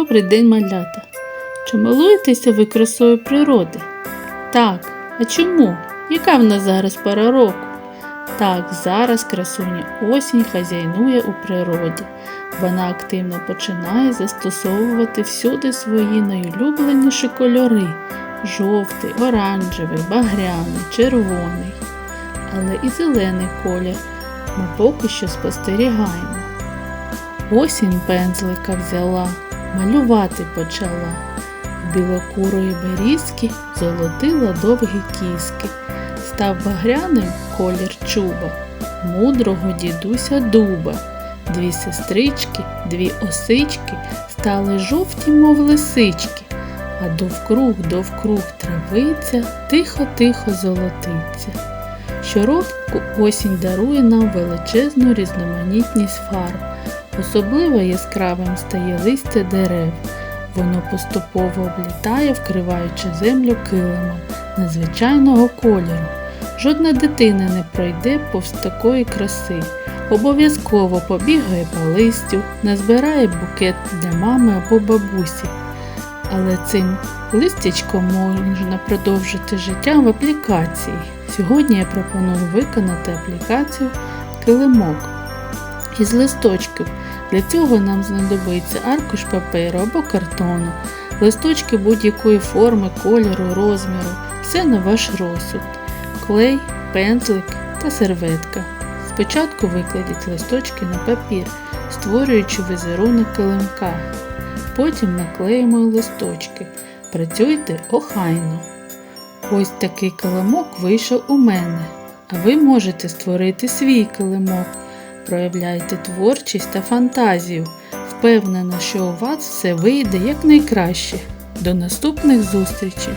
Добрий день, малята. Чи милуєтеся ви красою природи? Так, а чому? Яка в нас зараз пора року? Так, зараз красуня осінь хазяйнує у природі. Вона активно починає застосовувати всюди свої найулюбленіші кольори жовтий, оранжевий, багряний, червоний. Але і зелений колір ми поки що спостерігаємо. Осінь пензлика взяла, малювати почала. Білокурої берізки золотила довгі кіски. Став багряним колір чуба, мудрого дідуся дуба. Дві сестрички, дві осички стали жовті, мов лисички, а довкруг, довкруг травиця тихо-тихо золотиться. Щороку осінь дарує нам величезну різноманітність фарб. Особливо яскравим стає листя дерев. Воно поступово облітає, вкриваючи землю килимом незвичайного кольору. Жодна дитина не пройде повз такої краси. Обов'язково побігає по листю, назбирає букет для мами або бабусі. Але цим листячком можна продовжити життя в аплікації. Сьогодні я пропоную виконати аплікацію килимок із листочків. Для цього нам знадобиться аркуш паперу або картону, листочки будь-якої форми, кольору, розміру, все на ваш розсуд, клей, пензлик та серветка. Спочатку викладіть листочки на папір, створюючи візерунок килимка. Потім наклеїмо листочки. Працюйте охайно. Ось такий килимок вийшов у мене, а ви можете створити свій килимок. Проявляйте творчість та фантазію. Впевнена, що у вас все вийде якнайкраще. До наступних зустрічей!